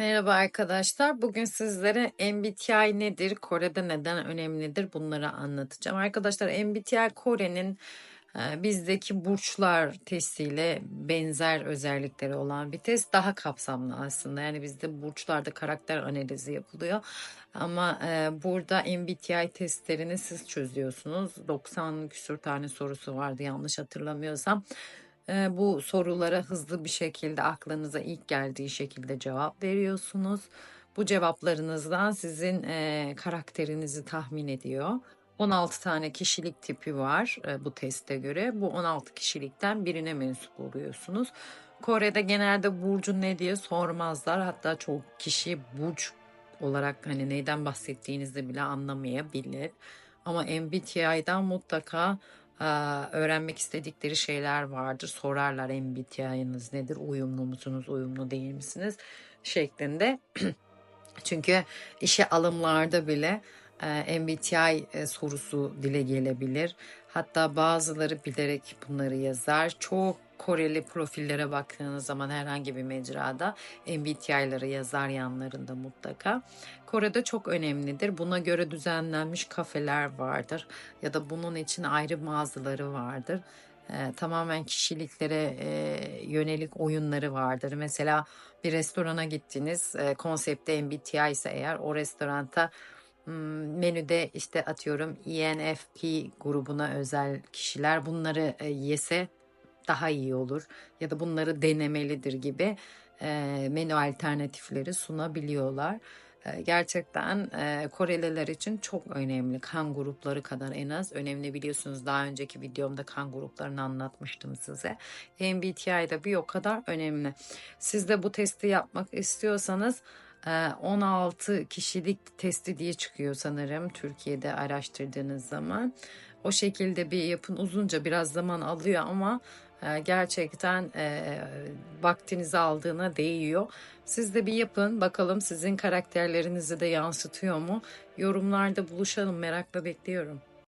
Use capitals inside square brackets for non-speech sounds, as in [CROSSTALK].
Merhaba arkadaşlar. Bugün sizlere MBTI nedir, Kore'de neden önemlidir bunları anlatacağım. Arkadaşlar MBTI Kore'nin e, bizdeki burçlar testiyle benzer özellikleri olan bir test. Daha kapsamlı aslında. Yani bizde burçlarda karakter analizi yapılıyor. Ama e, burada MBTI testlerini siz çözüyorsunuz. 90 küsur tane sorusu vardı yanlış hatırlamıyorsam. Eee, bu sorulara hızlı bir şekilde aklınıza ilk geldiği şekilde cevap veriyorsunuz. Bu cevaplarınızdan sizin eee, karakterinizi tahmin ediyor. 16 tane kişilik tipi var e, bu teste göre. Bu 16 kişilikten birine mensup oluyorsunuz. Kore'de genelde burcun ne diye sormazlar. Hatta çok kişi burç olarak hani neyden bahsettiğinizi bile anlamayabilir. Ama MBTI'den mutlaka öğrenmek istedikleri şeyler vardır. Sorarlar MBTI'niz nedir? Uyumlu musunuz? Uyumlu değil misiniz? Şeklinde. [CLEARS THROAT] Çünkü işe alımlarda bile e, MBTI e, sorusu dile gelebilir. Hatta bazıları bilerek bunları yazar. Çok Koreli profillere baktığınız zaman herhangi bir mecrada MBTI'ları yazar yanlarında mutlaka. Kore'de çok önemlidir. Buna göre düzenlenmiş kafeler vardır ya da bunun için ayrı mağazaları vardır. Ee, tamamen kişiliklere e, yönelik oyunları vardır. Mesela bir restorana gittiniz, e, konsepte MBTI ise eğer o restoranta Hmm, menüde işte atıyorum ENFP grubuna özel kişiler bunları e, yese daha iyi olur ya da bunları denemelidir gibi e, menü alternatifleri sunabiliyorlar. E, gerçekten e, Koreliler için çok önemli. Kan grupları kadar en az önemli biliyorsunuz. Daha önceki videomda kan gruplarını anlatmıştım size. MBTI bir o kadar önemli. Siz de bu testi yapmak istiyorsanız 16 kişilik testi diye çıkıyor sanırım Türkiye'de araştırdığınız zaman. O şekilde bir yapın uzunca biraz zaman alıyor ama gerçekten vaktinizi aldığına değiyor. Siz de bir yapın bakalım sizin karakterlerinizi de yansıtıyor mu? Yorumlarda buluşalım merakla bekliyorum.